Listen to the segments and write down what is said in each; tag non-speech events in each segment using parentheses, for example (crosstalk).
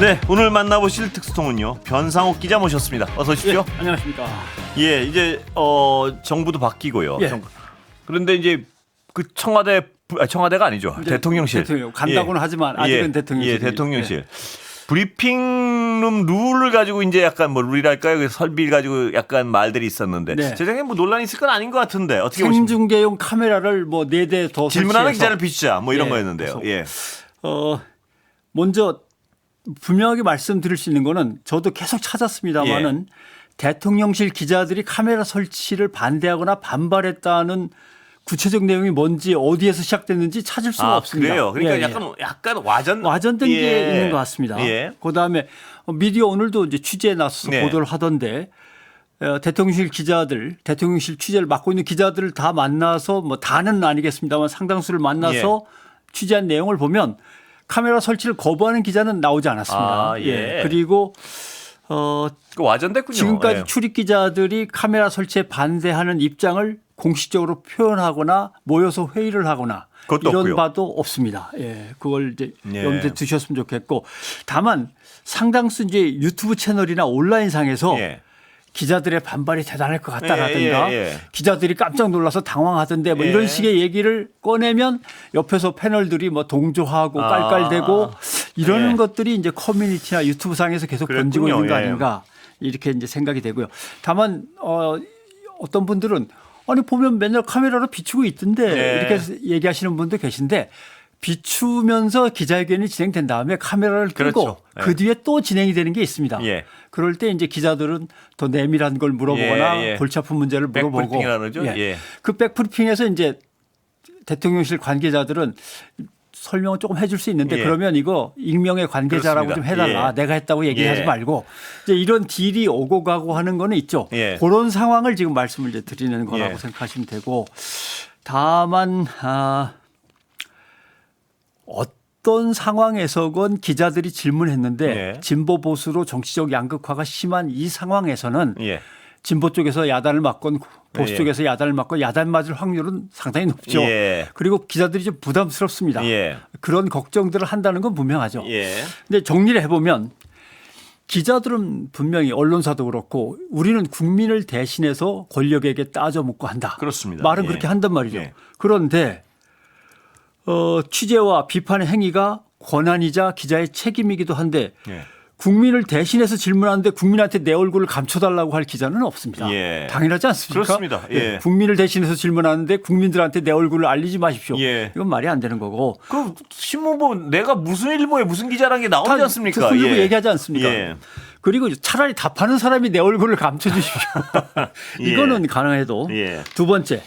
네, 오늘 만나보실 특수통은요 변상욱 기자 모셨습니다. 어서 오십시오. 예, 안녕하십니까. 예, 이제 어 정부도 바뀌고요. 예. 정- 그런데 이제 그 청와대 부- 아, 청와대가 아니죠. 이제 대통령실. 대통령 간다고는 하지만 아직은 대통령실. 예, 대통령실. 브리핑룸 룰을 가지고 이제 약간 뭐 룰이랄까요? 그 설비 가지고 약간 말들이 있었는데 네. 제 생각에 뭐 논란이 있을 건 아닌 것 같은데 어떻게 보십니까? 생중계용 카메라를 뭐 네 대더 질문하는 기자를 비추자 뭐 이런 예, 거였는데요. 그래서 예. 어 먼저 분명하게 말씀드릴 수 있는 거는 저도 계속 찾았습니다만은 예. 대통령실 기자들이 카메라 설치를 반대하거나 반발했다는 구체적 내용이 뭔지 어디에서 시작됐는지 찾을 수가 아, 없습니다. 그래요. 그러니까 예, 예. 약간 약간 와전 와전된 예. 게 있는 것 같습니다. 예. 그다음에 미디어 오늘도 이제 취재에 나서서 네. 보도를 하던데 어, 대통령실 기자들, 대통령실 취재를 맡고 있는 기자들을 다 만나서 뭐 다는 아니겠습니다만 상당수를 만나서 예. 취재한 내용을 보면 카메라 설치를 거부하는 기자는 나오지 않았습니다. 아, 예. 그리고 어, 그 와전됐군요. 지금까지 예. 출입 기자들이 카메라 설치에 반대하는 입장을 공식적으로 표현하거나 모여서 회의를 하거나 그것도 이런 없고요. 바도 없습니다. 예, 그걸 이제 예. 염두에 두셨으면 좋겠고 다만 상당수 이제 유튜브 채널이나 온라인 상에서 예. 기자들의 반발이 대단할 것 같다라든가 예, 예, 예. 기자들이 깜짝 놀라서 당황하던데 뭐 예. 이런 식의 얘기를 꺼내면 옆에서 패널들이 뭐 동조하고 아. 깔깔대고 이러는 예. 것들이 이제 커뮤니티나 유튜브 상에서 계속 그랬군요. 번지고 있는 거 예. 아닌가 이렇게 이제 생각이 되고요. 다만 어 어떤 분들은 아니 보면 맨날 카메라로 비추고 있던데 네. 이렇게 얘기하시는 분도 계신데 비추면서 기자회견이 진행된 다음에 카메라를 끄고 그렇죠. 예. 그 뒤에 또 진행이 되는 게 있습니다. 예. 그럴 때 이제 기자들은 더 내밀한 걸 물어보거나 예, 예. 골치 아픈 문제를 물어보고 그러죠? 예. 그 백브리핑에서 이제 대통령실 관계자들은 설명을 조금 해줄 수 있는데 예. 그러면 이거 익명의 관계자라고 좀 그렇습니다. 해달라. 예. 내가 했다고 얘기하지 예. 말고 이제 이런 딜이 오고 가고 하는 거는 있죠. 예. 그런 상황을 지금 말씀을 이제 드리는 거라고 예. 생각하시면 되고 다만 아 어떤 상황에서건 기자들이 질문했는데 예. 진보 보수로 정치적 양극화가 심한 이 상황에서는 예. 진보 쪽에서 야단을 맞건 보수 예. 쪽에서 야단을 맞건 야단 맞을 확률은 상당히 높죠. 예. 그리고 기자들이 좀 부담스럽습니다. 예. 그런 걱정들을 한다는 건 분명하죠. 예. 근데 정리를 해보면 기자들은 분명히 언론사도 그렇고 우리는 국민을 대신해서 권력에게 따져 묻고 한다. 그렇습니다. 말은 예. 그렇게 한단 말이죠. 예. 그런데 어, 취재와 비판의 행위가 권한이자 기자의 책임이기도 한데 예. 국민을 대신해서 질문하는데 국민한테 내 얼굴을 감춰달라고 할 기자는 없습니다. 예. 당연하지 않습니까? 그렇습니다. 예. 국민을 대신해서 질문하는데 국민들한테 내 얼굴을 알리지 마십시오. 예. 이건 말이 안 되는 거고. 그 신문 보면 내가 무슨 일보에 무슨 기자라는 게 나오지 다 않습니까? 듣고 예. 얘기하지 않습니까? 예. 그리고 차라리 답하는 사람이 내 얼굴을 감춰주십시오. (laughs) 예. 이거는 가능해도. 예. 두 번째.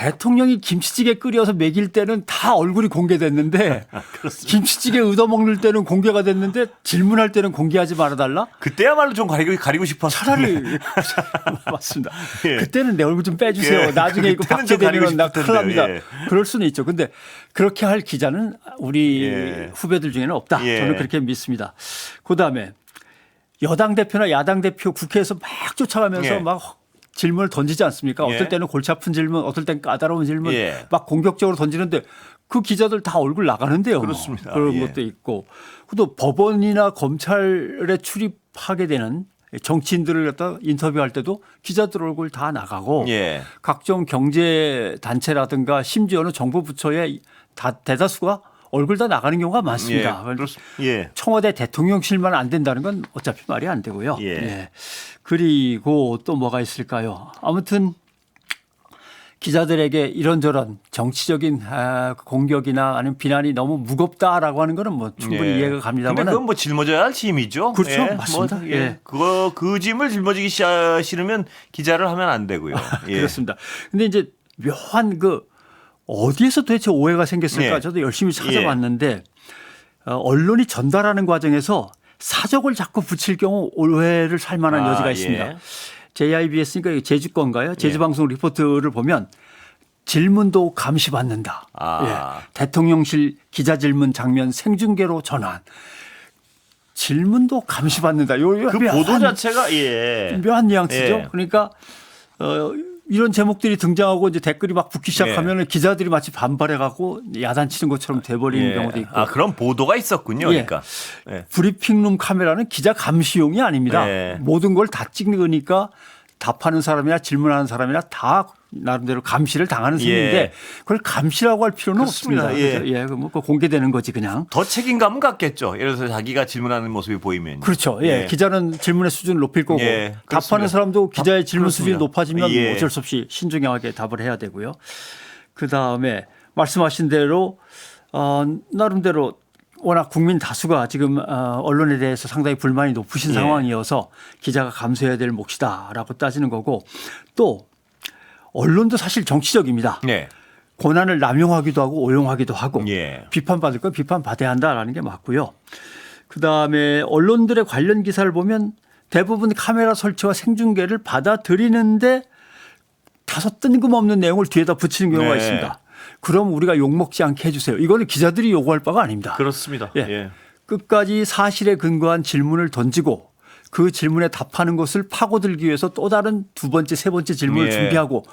대통령이 김치찌개 끓여서 먹일 때는 다 얼굴이 공개됐는데 (laughs) 아. 김치찌개 얻어먹는 때는 공개가 됐는데 질문할 때는 공개하지 말아달라? 그때야말로 좀 가리고 가리고 싶었어. 차라리 (laughs) 맞습니다. 예. 그때는 내 얼굴 좀 빼주세요. 예. 나중에 이거 박제되면 나 큰일 납니다. 텐데, 그럴 수는 있죠. 근데 그렇게 할 기자는 우리 예. 후배들 중에는 없다. 예. 저는 그렇게 믿습니다. 그 다음에 여당 대표나 야당 대표 국회에서 막 쫓아가면서 예. 막 질문을 던지지 않습니까? 예. 어떨 때는 골치 아픈 질문, 어떨 땐 까다로운 질문, 예. 막 공격적으로 던지는데 그 기자들 다 얼굴 나가는데요. 그렇습니다. 그런 예. 것도 있고 또 법원이나 검찰에 출입하게 되는 정치인들을 갖다 인터뷰할 때도 기자들 얼굴 다 나가고 예. 각종 경제 단체라든가 심지어는 정부 부처의 다 대다수가 얼굴 다 나가는 경우가 많습니다. 예. 그렇습- 예. 청와대 대통령실만 안 된다는 건 어차피 말이 안 되고요. 예. 그리고 또 뭐가 있을까요? 아무튼 기자들에게 이런저런 정치적인 아, 공격이나 아니면 비난이 너무 무겁다라고 하는 거는 뭐 충분히 예. 이해가 갑니다만 그건 뭐 짊어져야 할 짐이죠. 그렇죠. 예. 맞습니다. 뭐, 예. 예. 그거 그 짐을 짊어지기 시- 싫으면 기자를 하면 안 되고요. (laughs) 예. 그렇습니다. 근데 이제 묘한 그 어디에서 도대체 오해가 생겼을까 예. 저도 열심히 찾아봤는데 어, 언론이 전달하는 과정에서 사적을 자꾸 붙일 경우 오해를 살 만한 아, 여지가 예. 있습니다. JIBS니까 이게 제주권가요? 제주 방송 리포트를 보면 질문도 감시받는다. 아. 예. 대통령실 기자 질문 장면 생중계로 전환. 질문도 감시받는다. 요, 요 그 보도 자체가 예. 묘한 뉘앙스죠. 예. 그러니까 어, 이런 제목들이 등장하고 이제 댓글이 막 붙기 시작하면 기자들이 마치 반발해갖고 야단치는 것처럼 돼버리는 예. 경우도 있고. 아 그런 보도가 있었군요. 예. 그러니까. 예. 브리핑룸 카메라는 기자 감시용이 아닙니다. 네. 모든 걸 다 찍는 거니까 답하는 사람이나 질문하는 사람이나 다 나름대로 감시를 당하는 셈인데 예. 그걸 감시라고 할 필요는 그렇습니다. 없습니다. 예. 그래서 예, 그뭐 공개되는 거지 그냥. 더 책임감은 갖겠죠. 예를 들어서 자기가 질문하는 모습이 보이면. 그렇죠. 예. 기자는 질문의 수준을 높일 거고 예, 답하는. 사람도 기자의 질문 그렇습니다. 수준이 높아지면 예. 뭐 어쩔 수 없이 신중하게 답을 해야 되고요. 그 다음에 말씀하신 대로 어, 나름대로 워낙 국민 다수가 지금 어, 언론에 대해서 상당히 불만이 높으신 예. 상황이어서 기자가 감수해야 될 몫이다라고 따지는 거고 또 언론도 사실 정치적입니다. 네. 권한을 남용하기도 하고 오용하기도 하고 예. 비판받을 건 비판받아야 한다라는 게 맞고요. 그다음에 언론들의 관련 기사를 보면 대부분 카메라 설치와 생중계를 받아들이는데 다소 뜬금없는 내용을 뒤에다 붙이는 경우가 네. 있습니다. 그럼 우리가 욕먹지 않게 해주세요. 이거는 기자들이 요구할 바가 아닙니다. 그렇습니다. 예. 예. 끝까지 사실에 근거한 질문을 던지고 그 질문에 답하는 것을 파고들기 위해서 또 다른 두 번째, 세 번째 질문을 예. 준비하고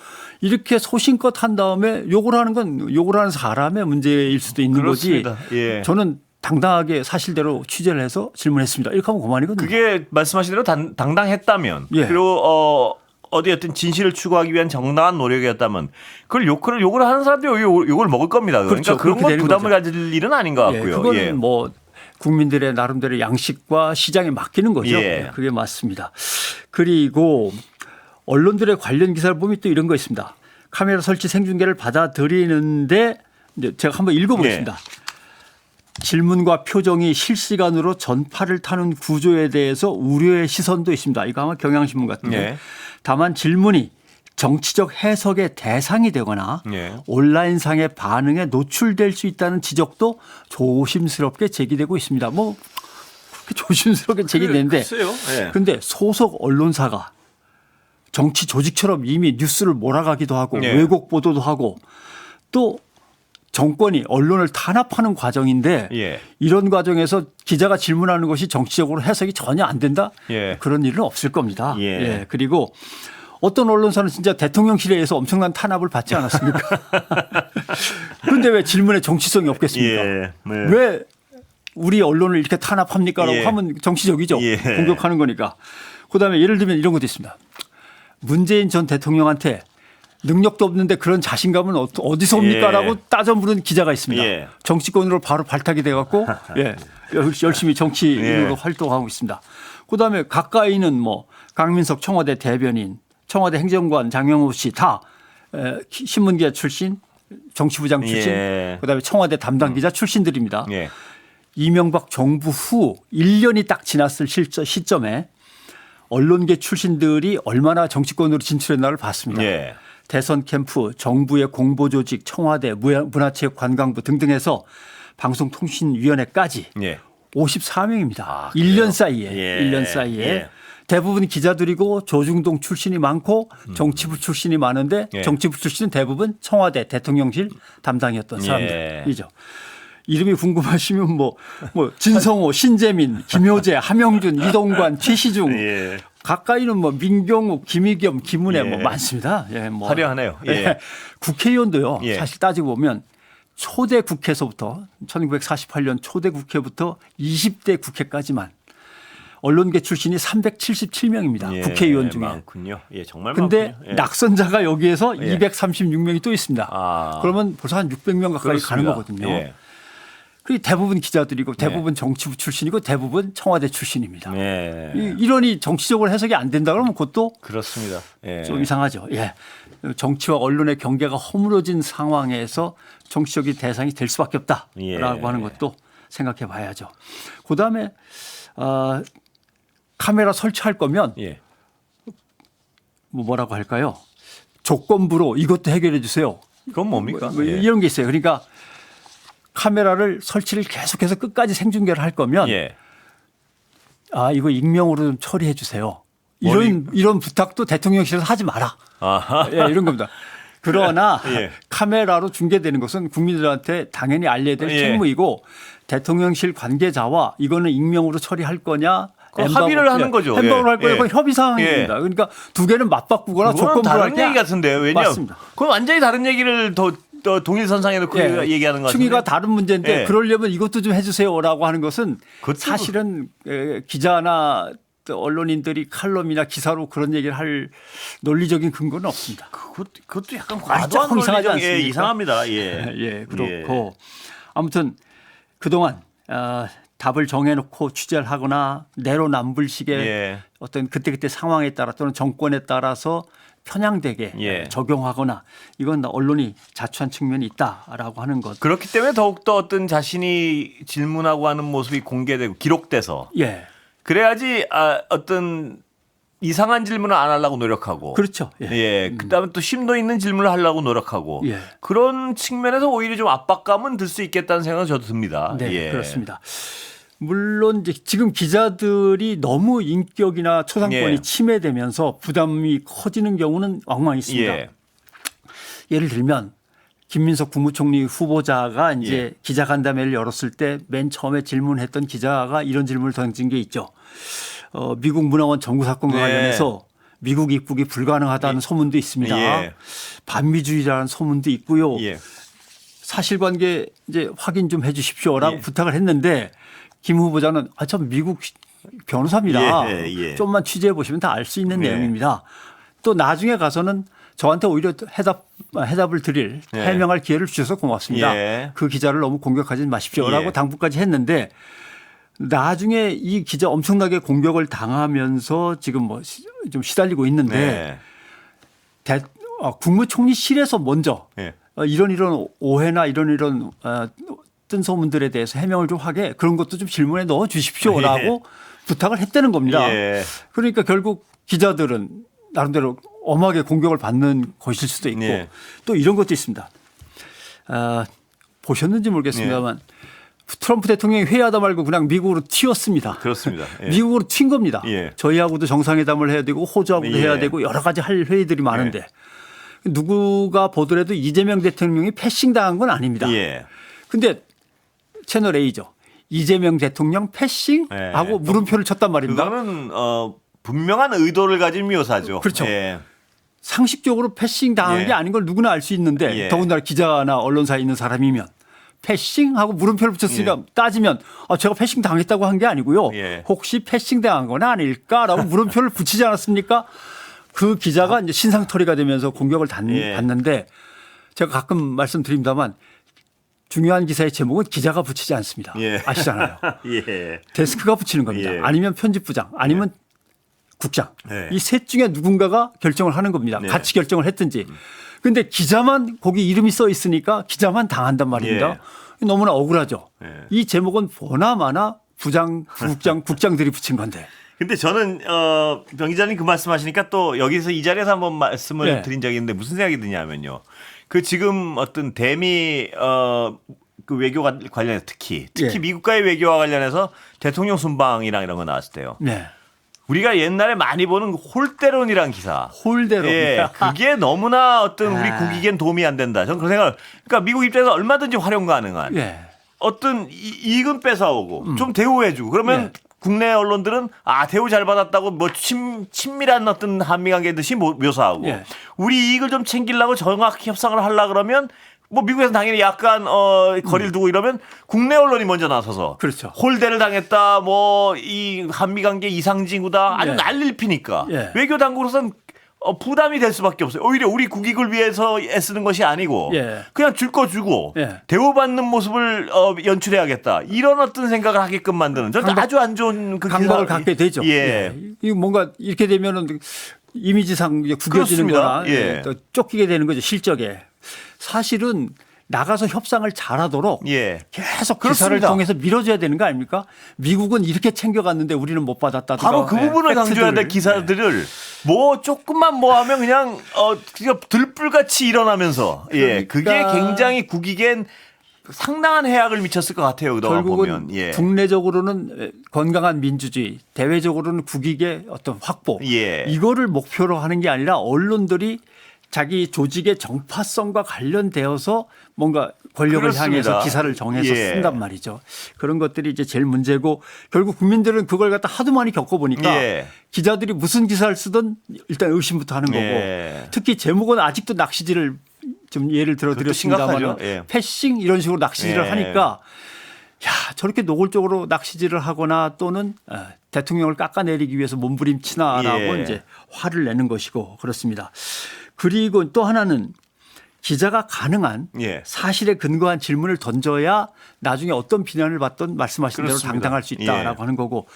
이렇게 소신껏 한 다음에 욕을 하는 건 욕을 하는 사람의 문제일 수도 있는 그렇습니다. 거지. 예. 저는 당당하게 사실대로 취재를 해서 질문했습니다. 이렇게 하면 그만이거든요. 그게 말씀하신 대로 당, 당당했다면 예. 그리고 어 어디 어떤 진실을 추구하기 위한 정당한 노력이었다면 그걸 욕을 욕을 하는 사람들이 욕- 욕을 먹을 겁니다. 그러니까 그렇죠. 그런 건 부담을 거죠. 가질 일은 아닌 것 예, 같고요. 그거는 예. 뭐 국민들의 나름대로 양식과 시장에 맡기는 거죠. 예. 그게 맞습니다. 그리고 언론들의 관련 기사를 보면 또 이런 거 있습니다. 카메라 설치 생중계를 받아들이는데 제가 한번 읽어보겠습니다. 네. 질문과 표정이 실시간으로 전파를 타는 구조에 대해서 우려의 시선도 있습니다. 이거 아마 경향신문 같은데. 예. 다만 질문이 정치적 해석의 대상이 되거나 예. 온라인상의 반응에 노출될 수 있다는 지적도 조심스럽게 제기되고 있습니다. 뭐 그렇게 조심스럽게 제기되는데 글쎄요. 예. 근데 소속 언론사가 정치 조직처럼 이미 뉴스를 몰아가기도 하고 예. 왜곡 보도도 하고 또 정권이 언론을 탄압하는 과정인데 예. 이런 과정에서 기자가 질문하는 것이 정치적으로 해석이 전혀 안 된다 예. 그런 일은 없을 겁니다. 예. 예. 그리고 어떤 언론사는 진짜 대통령실에 의해서 엄청난 탄압을 받지 않았습니까? (laughs) 그런데 왜 질문에 정치성이 없겠습니까? 예. 네. 왜 우리 언론을 이렇게 탄압합니까라고 예. 하면 정치적이죠. 예. 공격하는 거니까. 그다음에 예를 들면 이런 것도 있습니다. 문재인 전 대통령한테 능력도 없는데 그런 자신감은 어- 어디서 옵니까라고 예. 따져 물은 기자가 있습니다. 예. 정치권으로 바로 발탁이 돼 갖고 (laughs) 예. 열- 열심히 정치인으로 예. 활동하고 있습니다. 그다음에 가까이는 뭐 강민석 청와대 대변인, 청와대 행정관 장영호 씨 다 신문기자 출신, 정치부장 출신, 예. 그다음에 청와대 담당 기자 출신들입니다. 예. 이명박 정부 후 1년이 딱 지났을 시점에 언론계 출신들이 얼마나 정치권으로 진출했나를 봤습니다. 예. 대선 캠프, 정부의 공보 조직, 청와대, 문화- 문화체육관광부 등등해서 방송통신위원회까지 예. 54명입니다. 아, 1년 사이에. 예. 1년 사이에. 예. 대부분 기자들이고 조중동 출신이 많고 정치부 출신이 많은데 예. 정치부 출신은 대부분 청와대 대통령실 담당이었던 예. 사람들이죠. 이름이 궁금하시면 뭐, 뭐 진성호, 신재민, 김효재, (laughs) 함영준, 이동관, 최시중 예. 가까이는 뭐 민경욱, 김의겸, 김은혜 예. 뭐 많습니다. 예, 뭐 화려하네요. 예. 예. (laughs) 국회의원도요. 예. 사실 따지고 보면 초대 국회에서부터 1948년 초대 국회부터 20대 국회까지만 언론계 출신이 377명입니다. 예. 국회의원 중에. 많군요. 예, 정말 근데 많군요. 예. 낙선자가 여기에서 예. 236명이 또 있습니다. 아. 그러면 벌써 한 600명 가까이 가는 그렇습니다. 거거든요. 예. 그리고 대부분 기자들이고 대부분 정치부 출신이고 대부분 청와대 출신입니다. 예. 이- 이러니 정치적으로 해석이 안 된다 그러면 그것도 그렇습니다. 예. 좀 이상하죠. 예. 정치와 언론의 경계가 허물어진 상황에서 정치적인 대상이 될 수밖에 없다라고 예. 하는 것도 생각해 봐야죠. 그 다음에 어, 카메라 설치할 거면 예. 뭐 뭐라고 할까요? 조건부로 이것도 해결해 주세요. 그건 뭡니까? 뭐 예. 이런 게 있어요. 그러니까 카메라를 설치를 계속해서 끝까지 생중계를 할 거면 예. 아 이거 익명으로 좀 처리해 주세요. 이런 이런 부탁도 대통령실에서 하지 마라. 아하. 예, 이런 겁니다. 그러나 (laughs) 예. 카메라로 중계되는 것은 국민들한테 당연히 알려야 될 예. 책무이고 대통령실 관계자와 이거는 익명으로 처리할 거냐 합의를 하는 예, 거죠. 햄버거를 예. 할 거예요. 예. 협의 사항입니다. 예. 그러니까 두 개는 맞바꾸거나 조건부로 다른 얘기 같은데요. 왜냐? 맞습니다. 그건 완전히 다른 얘기를 더, 더 동일선상에 놓고 예. 얘기하는 거 같은데. 충의가 다른 문제인데 예. 그러려면 이것도 좀 해주세요라고 하는 것은 사실은 에, 기자나 또 언론인들이 칼럼이나 기사로 그런 얘기를 할 논리적인 근거는 없습니다. 그것, 그것도 약간 아니, 과도한 이상하지 예, 않습니까? 이상합니다. 예. (laughs) 예, 그렇고 아무튼 그동안 어, 답을 정해놓고 취재를 하거나 내로남불식의 예. 어떤 그때그때 상황에 따라 또는 정권에 따라서 편향되게 예. 적용하거나 이건 언론이 자초한 측면이 있다라고 하는 것. 그렇기 때문에 더욱더 어떤 자신이 질문하고 하는 모습이 공개되고 기록돼서 예, 그래야지 아, 어떤 이상한 질문을 안 하려고 노력하고 그렇죠. 예. 예. 그다음에 또 심도 있는 질문을 하려고 노력하고 예. 그런 측면에서 오히려 좀 압박감은 들 수 있겠다는 생각은 저도 듭니다. 네, 예. 그렇습니다. 물론 이제 지금 기자들이 너무 인격이나 초상권이 예. 침해되면서 부담이 커지는 경우는 왕왕 있습니다. 예. 예를 들면 김민석 국무총리 후보자가 이제 예. 기자간담회를 열었을 때 맨 처음에 질문했던 기자가 이런 질문을 던진 게 있죠. 어, 미국 문화원 정구 사건과 네. 관련해서 미국 입국이 불가능하다는 소문도 있습니다. 예. 반미주의라는 소문도 있고요. 예. 사실관계 이제 확인 좀 해주십시오라고 예. 부탁을 했는데 김 후보자는 아 참 미국 변호사입니다. 예, 예. 좀만 취재해 보시면 다 알 수 있는 예. 내용입니다. 또 나중에 가서는 저한테 오히려 해답 해답을 드릴 예. 해명할 기회를 주셔서 고맙습니다. 예. 그 기자를 너무 공격하지 마십시오라고 예. 당부까지 했는데 나중에 이 기자 엄청나게 공격을 당하면서 지금 뭐 좀 시달리고 있는데 네. 대, 어, 국무총리실에서 먼저 예. 어, 이런 이런 오해나 이런 이런 어, 뜬 소문들에 대해서 해명을 좀 하게 그런 것도 좀 질문에 넣어 주십시오라고 (laughs) 부탁을 했다는 겁니다. 예. 그러니까 결국 기자들은 나름대로 엄하게 공격을 받는 것일 수도 있고 예. 또 이런 것도 있습니다. 아, 보셨는지 모르겠습니다만 예. 트럼프 대통령이 회의하다 말고 그냥 미국으로 튀었습니다. 그렇습니다. (laughs) 예. 미국으로 튄 겁니다. 예. 저희하고도 정상회담을 해야 되고 호주하고도 예. 해야 되고 여러 가지 할 회의들이 많은데 누구가 보더라도 이재명 대통령이 패싱 당한 건 아닙니다. 예. 근데 채널 A죠. 이재명 대통령 패싱 예. 하고 물음표를 쳤단 말입니다. 그거는 어 분명한 의도를 가진 묘사죠. 그렇죠. 예. 상식적으로 패싱 당한 예. 게 아닌 걸 누구나 알 수 있는데 예. 더군다나 기자나 언론사에 있는 사람이면 패싱하고 물음표를 붙였으니까 따지면 아, 제가 패싱 당했다고 한 게 아니고요. 예. 혹시 패싱 당한 건 아닐까라고 (laughs) 물음표를 붙이지 않았습니까? 그 기자가 이제 신상털이가 되면서 공격을 단- 예. 받는데 제가 가끔 말씀드립니다만 중요한 기사의 제목은 기자가 붙이지 않습니다. 예. 아시잖아요. (laughs) 예. 데스크가 붙이는 겁니다. 예. 아니면 편집부장, 아니면 국장. 네. 이셋 중에 누군가가 결정을 하는 겁니다. 네. 같이 결정을 했든지. 근데 기자만 거기 이름이 써 있으니까 기자만 당한단 말입니다. 너무나 억울하죠. 예. 이 제목은 보나마나 부장, 부국장, 국장들이 붙인 건데. 근데 저는 어, 병 기자님 그 말씀하시니까 또 여기서 이 자리에서 한번 말씀을 네. 드린 적이 있는데 무슨 생각이 드냐면요. 그 지금 어떤 대미 어, 그 외교 관- 관련해서 특히 특히 예. 미국과의 외교와 관련해서 대통령 순방이랑 이런 거 나왔을 때요. 네. 우리가 옛날에 많이 보는 그 홀대론이란 기사. 홀대로. 예, 그게 너무나 어떤 우리 아. 국익엔 도움이 안 된다. 저는 그런 생각을. 그러니까 미국 입장에서 얼마든지 활용 가능한 예. 어떤 이- 이익은 뺏어오고 좀 대우해주고 그러면 예. 국내 언론들은 아 대우 잘 받았다고 뭐 친, 친밀한 어떤 한미 관계 듯이 모- 묘사하고 예. 우리 이익을 좀 챙기려고 정확히 협상을 하려 그러면 뭐 미국에서 당연히 약간 어 거리를 두고 이러면 국내 언론이 먼저 나서서 음. 그렇죠. 홀대를 당했다 뭐 이 한미 관계 이상징후다 아주 예. 난리를 피니까 예. 외교 당국으로서는 어, 부담이 될 수밖에 없어요. 오히려 우리 국익을 위해서 애쓰는 것이 아니고 예. 그냥 줄 거 주고 예. 대우받는 모습을 어, 연출해야겠다. 이런 어떤 생각을 하게끔 만드는 저는 강박- 아주 안 좋은 그 강박을 기사- 갖게 되죠. 예. 이 뭔가 이렇게 되면은 이미지상 구겨지는 그렇습니다. 거나 예. 또 쫓기게 되는 거죠. 실적에. 사실은 나가서 협상을 잘하도록 예. 계속 기사를 그렇습니다. 통해서 밀어줘야 되는 거 아닙니까? 미국은 이렇게 챙겨갔는데 우리는 못 받았다. 바로 그 부분을 강조해야 될 기사들을 뭐 조금만 뭐 하면 그냥 어 그냥 들불같이 일어나면서 예 그게 그러니까- 굉장히 국익엔 상당한 해악을 미쳤을 것 같아요. 그동안 결국은 보면 예. 국내적으로는 건강한 민주주의, 대외적으로는 국익의 어떤 확보. 예. 이거를 목표로 하는 게 아니라 언론들이 자기 조직의 정파성과 관련되어서 뭔가 권력을 그렇습니다. 향해서 기사를 정해서 예. 쓴단 말이죠. 그런 것들이 이제 제일 문제고 결국 국민들은 그걸 갖다 하도 많이 겪어보니까 예. 기자들이 무슨 기사를 쓰든 일단 의심부터 하는 거고 예. 특히 제목은 아직도 낚시질을 좀 예를 들어 드렸습니다만. 예. 패싱 이런 식으로 낚시질을 예. 하니까 야 저렇게 노골적으로 낚시질을 하거나 또는 어, 대통령을 깎아내리기 위해서 몸부림치나라고 예. 이제 화를 내는 것이고 그렇습니다. 그리고 또 하나는 기자가 가능한 예. 사실에 근거한 질문을 던져야 나중에 어떤 비난을 받던 말씀하신 대로 그렇습니다. 당당할 수 있다라고 예. 하는 거고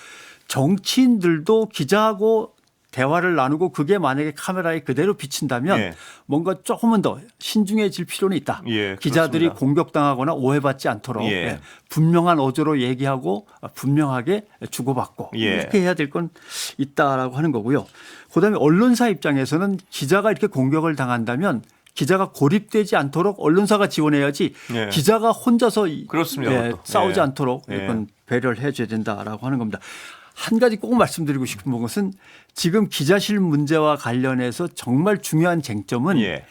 정치인들도 기자하고 대화를 나누고 그게 만약에 카메라에 그대로 비친다면 예. 뭔가 조금은 더 신중해질 필요는 있다. 예, 기자들이 그렇습니다. 공격당하거나 오해받지 않도록 예. 예, 분명한 어조로 얘기하고 분명하게 주고받고 예. 이렇게 해야 될 건 있다라고 하는 거고요. 그다음에 언론사 입장에서는 기자가 이렇게 공격을 당한다면 기자가 고립되지 않도록 언론사가 지원해야지 예. 기자가 혼자서 이- 그렇습니다, 예. 싸우지 예. 않도록 예. 이건 배려를 해줘야 된다라고 하는 겁니다. 한 가지 꼭 말씀드리고 싶은 것은 지금 기자실 문제와 관련해서 정말 중요한 쟁점은 예.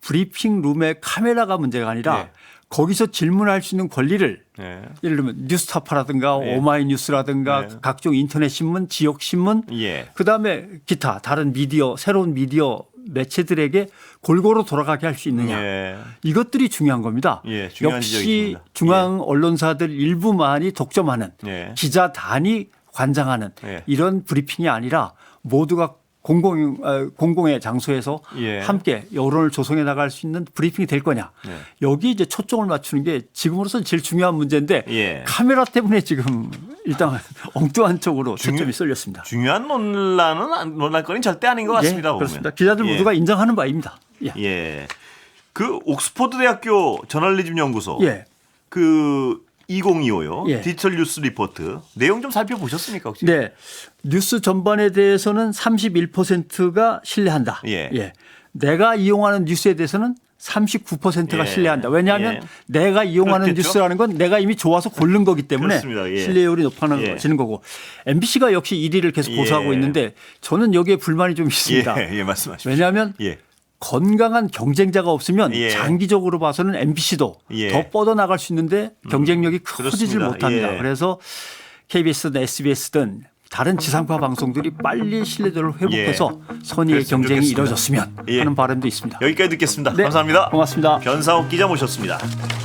브리핑 룸의 카메라가 문제가 아니라 예. 거기서 질문할 수 있는 권리를 예. 예를 들면 뉴스타파라든가 예. 오마이뉴스라든가 예. 각종 인터넷 신문, 지역 신문, 예. 그 다음에 기타 다른 미디어, 새로운 미디어 매체들에게 골고루 돌아가게 할 수 있느냐. 예. 이것들이 중요한 겁니다. 예, 중요한 역시 지적이십니다. 중앙 언론사들 일부만이 독점하는 예. 기자단이 관장하는 예. 이런 브리핑이 아니라 모두가 공공 어, 공공의 장소에서 예. 함께 여론을 조성해 나갈 수 있는 브리핑이 될 거냐. 예. 여기 이제 초점을 맞추는 게 지금으로서는 제일 중요한 문제인데 예. 카메라 때문에 지금 일단 (laughs) 엉뚱한 쪽으로 중요- 초점이 쏠렸습니다. 중요한 논란은 안- 논란거리는 절대 아닌 것 같습니다. 예. 그렇습니다. 기자들 예. 모두가 인정하는 바입니다. 예. 예. 그 옥스퍼드 대학교 저널리즘 연구소 예. 그 2025요. 예. 디지털 뉴스 리포트 내용 좀 살펴보셨습니까 혹시? 네. 뉴스 전반에 대해서는 31%가 신뢰한다. 예. 내가 이용하는 뉴스에 대해서는 39%가 예. 신뢰한다. 왜냐하면 예. 내가 이용하는 그렇겠죠. 뉴스라는 건 내가 이미 좋아서 고른 거기 때문에. 예. 신뢰율이 높아지는 예. 거고 MBC가 역시 1위를 계속 고수하고 예. 있는데 저는 여기에 불만이 좀 있습니다. 예, 예. 왜냐하면 예. 건강한 경쟁자가 없으면 예. 장기적으로 봐서는 MBC도 예. 음, 더 뻗어나갈 수 있는데 경쟁력이 커지질 그렇습니다. 못합니다. 예. 그래서 KBS든 SBS든 다른 지상파 방송들이 빨리 신뢰도를 회복해서 선의의 그랬으면 경쟁이 좋겠습니다. 이루어졌으면 예. 하는 바람도 있습니다. 여기까지 듣겠습니다. 네, 감사합니다. 고맙습니다. 변상욱 기자 모셨습니다.